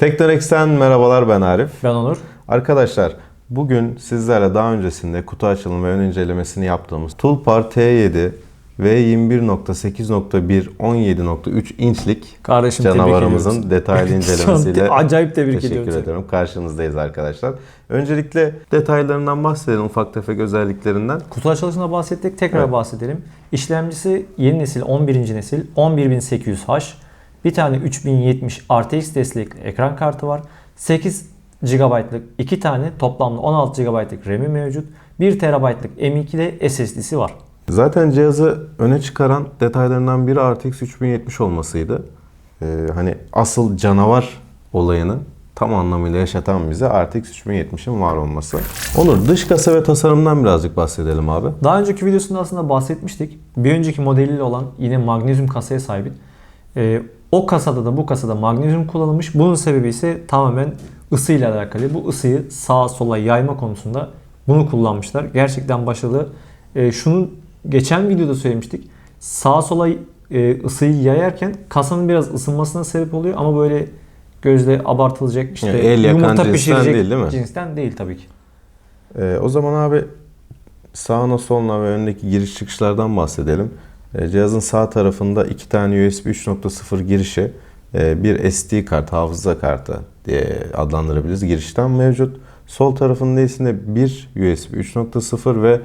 Teknorex'ten merhabalar ben Arif. Ben Onur. Arkadaşlar bugün sizlerle daha öncesinde kutu açılımı ve ön incelemesini yaptığımız Tulpar T7 V21.8.1 17.3 inçlik Kardeşim canavarımızın detaylı incelemesiyle Acayip tebrik teşekkür ediyorum ediyorum. Karşınızdayız arkadaşlar. Öncelikle detaylarından bahsedelim, ufak tefek özelliklerinden. Kutu açılışına bahsettik. Tekrar Evet. bahsedelim. İşlemcisi yeni nesil 11. nesil 11800H. Bir tane 3070 RTX destekli ekran kartı var. 8 GB'lık 2 tane toplamda 16 GB'lık RAM'i mevcut. 1 TB'lık M2'de SSD'si var. Zaten cihazı öne çıkaran detaylarından biri RTX 3070 olmasıydı. Ee, hani asıl canavar olayını tam anlamıyla yaşatan bize RTX 3070'in var olması. Onur dış kasa ve tasarımdan birazcık bahsedelim abi. Daha önceki videosunda aslında bahsetmiştik. Bir önceki modeliyle olan yine magnezyum kasaya sahip. Ee, o kasada da bu kasada magnezyum kullanılmış. Bunun sebebi ise tamamen ısıyla alakalı. Bu ısıyı sağa sola yayma konusunda bunu kullanmışlar. Gerçekten başarılı. Ee, şunu geçen videoda söylemiştik. Sağa sola e, ısıyı yayarken kasanın biraz ısınmasına sebep oluyor ama böyle gözle abartılacak işte Yani el yakan yumurta cinsten pişirecek değil, değil mi? cinsten değil tabii ki. Ee, o zaman abi sağına soluna ve öndeki giriş çıkışlardan bahsedelim. Ee, cihazın sağ tarafında iki tane USB 3.0 girişi, e, bir SD kart, hafıza kartı diye adlandırabiliriz girişten mevcut. Sol tarafında ise bir USB 3.0 ve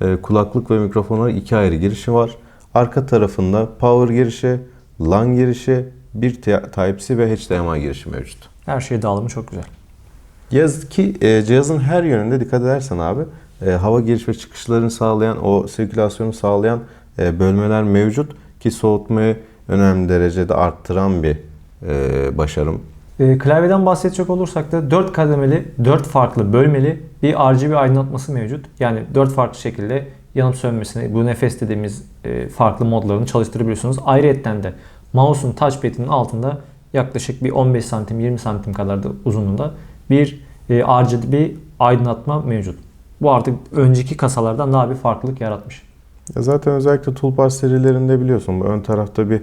e, kulaklık ve mikrofonlar iki ayrı girişi var. Arka tarafında power girişi, LAN girişi, bir Type-C ve HDMI girişi mevcut. Her şey dağılımı çok güzel. Cihaz ki e, cihazın her yönünde dikkat edersen abi e, hava giriş ve çıkışlarını sağlayan o sirkülasyonu sağlayan e, bölmeler mevcut ki soğutmayı önemli derecede arttıran bir e, başarım. E, klavyeden bahsedecek olursak da 4 kademeli, 4 farklı bölmeli bir RGB aydınlatması mevcut. Yani 4 farklı şekilde yanıp sönmesini, bu nefes dediğimiz e, farklı modlarını çalıştırabiliyorsunuz. Ayrıyetten de mouse'un touchpad'inin altında yaklaşık bir 15 santim 20 santim kadar da uzunluğunda bir e, RGB aydınlatma mevcut. Bu artık önceki kasalardan daha bir farklılık yaratmış. Ya zaten özellikle Toolbar serilerinde biliyorsun bu ön tarafta bir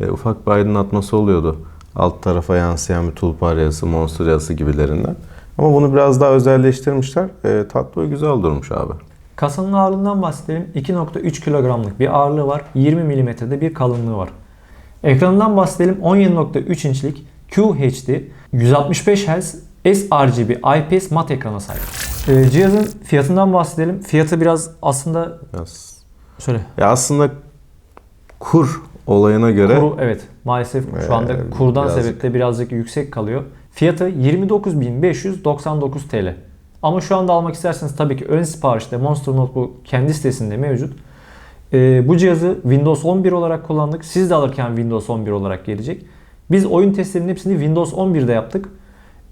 e, ufak bir aydınlatması oluyordu. Alt tarafa yansıyan bir Toolbar yazısı, Monster yazısı gibilerinden. Ama bunu biraz daha özelleştirmişler. E, tatlı ve güzel durmuş abi. Kasanın ağırlığından bahsedelim. 2.3 kilogramlık bir ağırlığı var. 20 milimetrede bir kalınlığı var. Ekranından bahsedelim. 17.3 inçlik QHD 165 Hz sRGB IPS mat ekrana sahip. Ee, cihazın fiyatından bahsedelim. Fiyatı biraz aslında Biraz söyle. Ya aslında kur olayına göre Kuru evet maalesef şu anda Ee, kurdan birazcık- sebeple birazcık yüksek kalıyor. Fiyatı 29.599 TL. Ama şu anda almak isterseniz tabii ki ön siparişte Monster Notebook kendi sitesinde mevcut. Ee, bu cihazı Windows 11 olarak kullandık. Siz de alırken Windows 11 olarak gelecek. Biz oyun testlerinin hepsini Windows 11'de yaptık.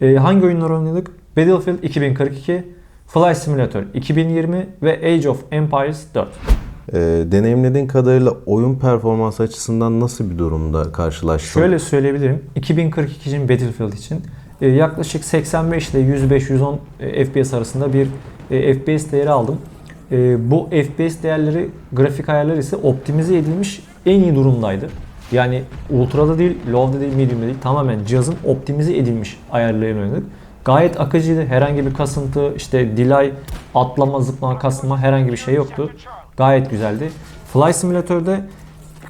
Ee, hangi oyunlar oynadık? Battlefield 2042, Flight Simulator 2020 ve Age of Empires 4. e, deneyimlediğin kadarıyla oyun performansı açısından nasıl bir durumda karşılaştın? Şöyle söyleyebilirim. 2042 için Battlefield için e, yaklaşık 85 ile 105-110 e, FPS arasında bir e, FPS değeri aldım. E, Bu FPS değerleri grafik ayarları ise optimize edilmiş en iyi durumdaydı. Yani ultra'da değil, low'da değil, medium'da değil tamamen cihazın optimize edilmiş ayarlarını oynadık. Gayet akıcıydı. Herhangi bir kasıntı, işte delay, atlama, zıplama, kasma herhangi bir şey yoktu. Gayet güzeldi. Fly Simulator'da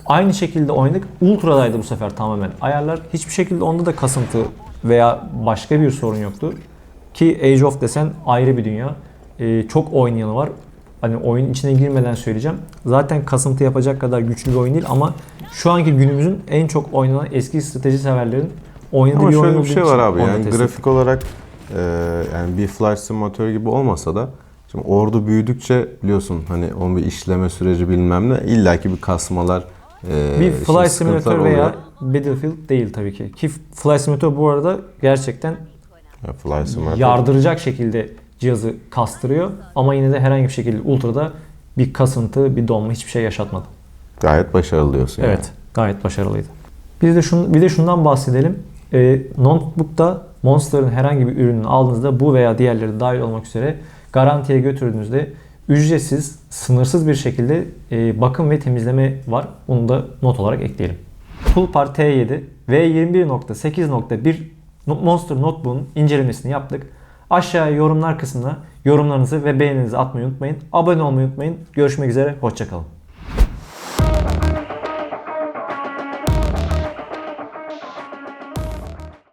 Aynı şekilde oynadık. Ultra'daydı bu sefer tamamen ayarlar. Hiçbir şekilde onda da kasıntı veya başka bir sorun yoktu. Ki Age of desen ayrı bir dünya. Ee, çok oynayanı var. Hani oyun içine girmeden söyleyeceğim. Zaten kasıntı yapacak kadar güçlü bir oyun değil ama şu anki günümüzün en çok oynanan eski strateji severlerin oynadığı Ama bir oyun şöyle bir şey var abi yani grafik olarak e, yani bir flash simülatör gibi olmasa da şimdi ordu büyüdükçe biliyorsun hani onun bir işleme süreci bilmem ne illaki bir kasmalar e, Bir Fly Simulator oluyor. veya Battlefield değil tabii ki. Ki Fly Simulator bu arada gerçekten Ya, fly simülatör. yardıracak şekilde cihazı kastırıyor ama yine de herhangi bir şekilde ultra'da bir kasıntı, bir donma hiçbir şey yaşatmadı. Gayet başarılı diyorsun yani. Evet, gayet başarılıydı. Bir de şun, bir de şundan bahsedelim. Ee, notebook'ta Monster'ın herhangi bir ürününü aldığınızda bu veya diğerleri dahil olmak üzere garantiye götürdüğünüzde ücretsiz, sınırsız bir şekilde e, bakım ve temizleme var. Bunu da not olarak ekleyelim. Pulpar T7 V21.8.1 Monster Notebook'un incelemesini yaptık. Aşağıya yorumlar kısmına yorumlarınızı ve beğeninizi atmayı unutmayın. Abone olmayı unutmayın. Görüşmek üzere. Hoşçakalın.